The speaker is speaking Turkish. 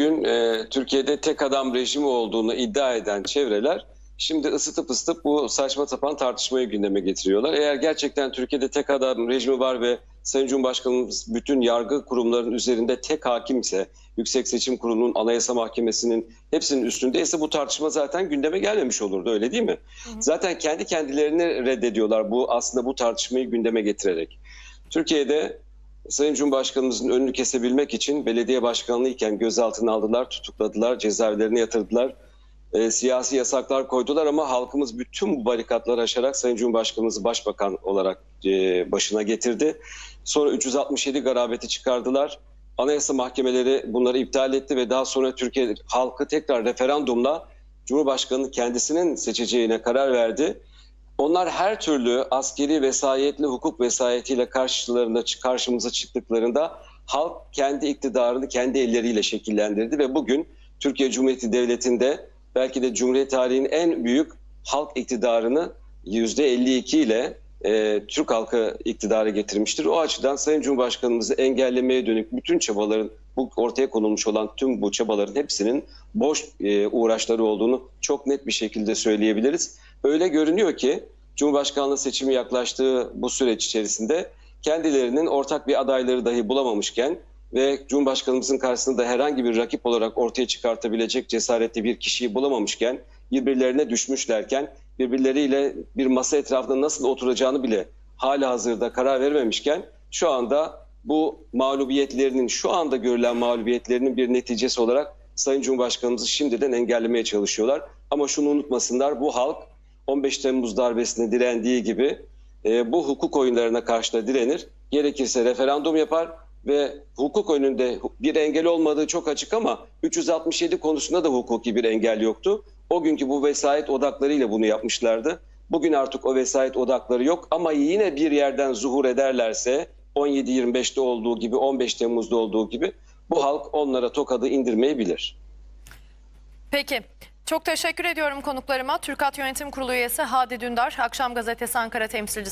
gün e, Türkiye'de tek adam rejimi olduğunu iddia eden çevreler şimdi ısıtıp ısıtıp bu saçma sapan tartışmayı gündeme getiriyorlar. Eğer gerçekten Türkiye'de tek adam rejimi var ve Sayın Cumhurbaşkanımız bütün yargı kurumlarının üzerinde tek hakimse, Yüksek Seçim Kurulu'nun, Anayasa Mahkemesi'nin hepsinin üstündeyse bu tartışma zaten gündeme gelmemiş olurdu öyle değil mi? Zaten kendi kendilerini reddediyorlar bu aslında bu tartışmayı gündeme getirerek. Türkiye'de Sayın Cumhurbaşkanımızın önünü kesebilmek için belediye başkanlığı iken gözaltına aldılar, tutukladılar, cezaevlerine yatırdılar. E, siyasi yasaklar koydular ama halkımız bütün bu barikatları aşarak Sayın Cumhurbaşkanımızı başbakan olarak e, başına getirdi. Sonra 367 garabeti çıkardılar. Anayasa mahkemeleri bunları iptal etti ve daha sonra Türkiye halkı tekrar referandumla Cumhurbaşkanı kendisinin seçeceğine karar verdi. Onlar her türlü askeri vesayetli hukuk vesayetiyle karşılarında karşımıza çıktıklarında halk kendi iktidarını kendi elleriyle şekillendirdi ve bugün Türkiye Cumhuriyeti Devleti'nde belki de Cumhuriyet tarihinin en büyük halk iktidarını %52 ile e, Türk halkı iktidara getirmiştir. O açıdan Sayın Cumhurbaşkanımızı engellemeye dönük bütün çabaların bu ortaya konulmuş olan tüm bu çabaların hepsinin boş e, uğraşları olduğunu çok net bir şekilde söyleyebiliriz. Öyle görünüyor ki Cumhurbaşkanlığı seçimi yaklaştığı bu süreç içerisinde kendilerinin ortak bir adayları dahi bulamamışken ve Cumhurbaşkanımızın karşısında herhangi bir rakip olarak ortaya çıkartabilecek cesaretli bir kişiyi bulamamışken birbirlerine düşmüşlerken birbirleriyle bir masa etrafında nasıl oturacağını bile hala hazırda karar vermemişken şu anda bu mağlubiyetlerinin şu anda görülen mağlubiyetlerinin bir neticesi olarak Sayın Cumhurbaşkanımızı şimdiden engellemeye çalışıyorlar. Ama şunu unutmasınlar bu halk 15 Temmuz darbesine direndiği gibi e, bu hukuk oyunlarına karşı da direnir. Gerekirse referandum yapar ve hukuk önünde bir engel olmadığı çok açık ama 367 konusunda da hukuki bir engel yoktu. O günkü bu vesayet odaklarıyla bunu yapmışlardı. Bugün artık o vesayet odakları yok ama yine bir yerden zuhur ederlerse 17-25'te olduğu gibi 15 Temmuz'da olduğu gibi bu halk onlara tokadı indirmeyebilir. Peki. Çok teşekkür ediyorum konuklarıma. Türkat Yönetim Kurulu üyesi Hadi Dündar, Akşam Gazetesi Ankara temsilcisi